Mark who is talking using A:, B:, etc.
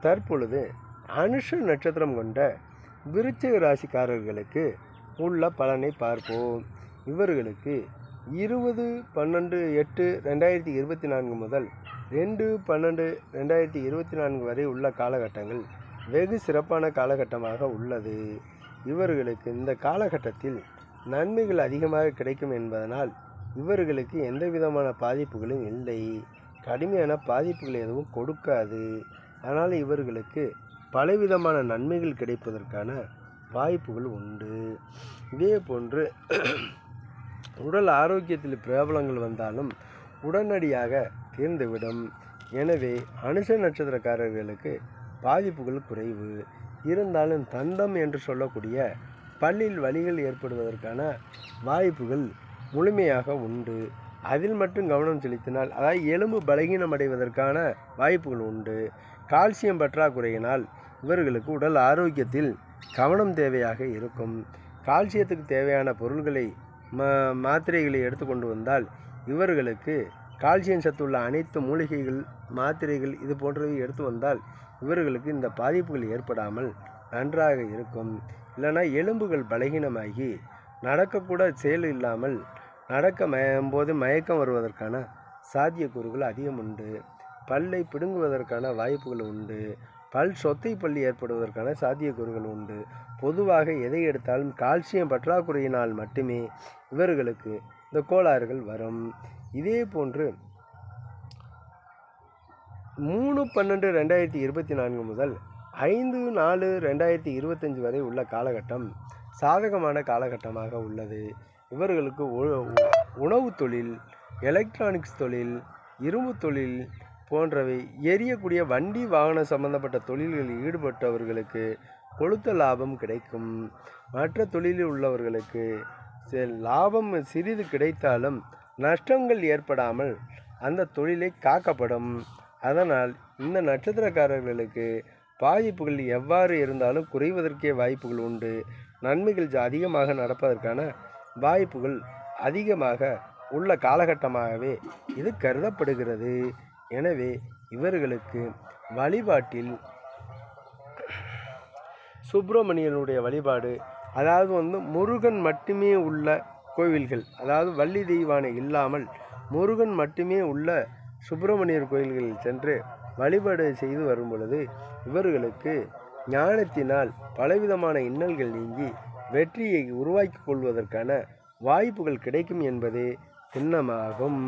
A: தற்பொழுது அனுஷ நட்சத்திரம் கொண்ட விருச்சிக ராசிக்காரர்களுக்கு உள்ள பலனை பார்ப்போம். இவர்களுக்கு இருபது பன்னெண்டு எட்டு ரெண்டாயிரத்தி இருபத்தி நான்கு முதல் ரெண்டு பன்னெண்டு ரெண்டாயிரத்தி இருபத்தி நான்கு வரை உள்ள காலகட்டங்கள் வெகு சிறப்பான காலகட்டமாக உள்ளது. இவர்களுக்கு இந்த காலகட்டத்தில் நன்மைகள் அதிகமாக கிடைக்கும் என்பதனால் இவர்களுக்கு எந்த விதமான பாதிப்புகளும் இல்லை. கடுமையான பாதிப்புகள் எதுவும் கொடுக்காது. அதனால் இவர்களுக்கு பலவிதமான நன்மைகள் கிடைப்பதற்கான வாய்ப்புகள் உண்டு. இதே போன்று உடல் ஆரோக்கியத்தில் பிரபலங்கள் வந்தாலும் உடனடியாக தீர்ந்துவிடும். எனவே அனுஷ நட்சத்திரக்காரர்களுக்கு பாதிப்புகள் குறைவு. இருந்தாலும் தந்தம் என்று சொல்லக்கூடிய பல்லில் வலிகள் ஏற்படுவதற்கான வாய்ப்புகள் முழுமையாக உண்டு. அதில் மட்டும் கவனம் செலுத்தினால் அதாவது எலும்பு பலகீனம் அடைவதற்கான வாய்ப்புகள் உண்டு. கால்சியம் பற்றாக்குறையினால் இவர்களுக்கு உடல் ஆரோக்கியத்தில் கவனம் தேவையாக இருக்கும். கால்சியத்துக்கு தேவையான பொருள்களை ம மாத்திரைகளை எடுத்துக்கொண்டு வந்தால் இவர்களுக்கு கால்சியம் சத்துள்ள அனைத்து மூலிகைகள் மாத்திரைகள் இது போன்றவை எடுத்து வந்தால் இவர்களுக்கு இந்த பாதிப்புகள் ஏற்படாமல் நன்றாக இருக்கும். இல்லைன்னா எலும்புகள் பலகீனமாகி நடக்கக்கூட செயல் இல்லாமல் நடக்க மயம் போது மயக்கம் வருவதற்கான சாத்தியக்கூறுகள் அதிகம் உண்டு. பல்லை பிடுங்குவதற்கான வாய்ப்புகள் உண்டு. பல் சொத்தை பள்ளி ஏற்படுவதற்கான சாத்தியக்கூறுகள் உண்டு. பொதுவாக எதை எடுத்தாலும் கால்சியம் பற்றாக்குறையினால் மட்டுமே இவர்களுக்கு இந்த கோளாறுகள் வரும். இதே போன்று மூணு பன்னெண்டு ரெண்டாயிரத்தி இருபத்தி நான்கு முதல் ஐந்து நாலு ரெண்டாயிரத்தி இருபத்தஞ்சி வரை உள்ள காலகட்டம் சாதகமான காலகட்டமாக உள்ளது. இவர்களுக்கு உ- உணவு தொழில் எலக்ட்ரானிக்ஸ் தொழில் இரும்பு தொழில் போன்றவை எரியக்கூடிய வண்டி வாகன சம்பந்தப்பட்ட தொழில்களில் ஈடுபட்டவர்களுக்கு கொளுத்த லாபம் கிடைக்கும். மற்ற தொழிலில் உள்ளவர்களுக்கு லாபம் சிறிது கிடைத்தாலும் நஷ்டங்கள் ஏற்படாமல் அந்த தொழிலை காக்கப்படும். அதனால் இந்த நட்சத்திரக்காரர்களுக்கு பாதிப்புகள் எவ்வாறு இருந்தாலும் குறைவதற்கே வாய்ப்புகள் உண்டு. நன்மைகள் அதிகமாக நடப்பதற்கான வாய்ப்புகள் அதிகமாக உள்ள காலகட்டமாகவே இது கருதப்படுகிறது. எனவே இவர்களுக்கு வழிபாட்டில் சுப்பிரமணியனுடைய வழிபாடு அதாவது வந்து முருகன் மட்டுமே உள்ள கோவில்கள் அதாவது வள்ளி தெய்வானை இல்லாமல் முருகன் மட்டுமே உள்ள சுப்பிரமணியர் கோயில்களில் சென்று வழிபாடு செய்து வரும் பொழுது இவர்களுக்கு ஞானத்தினால் பலவிதமான இன்னல்கள் நீங்கி வெற்றியை உருவாக்கிக் கொள்வதற்கான வாய்ப்புகள் கிடைக்கும் என்பதே திண்ணமாகும்.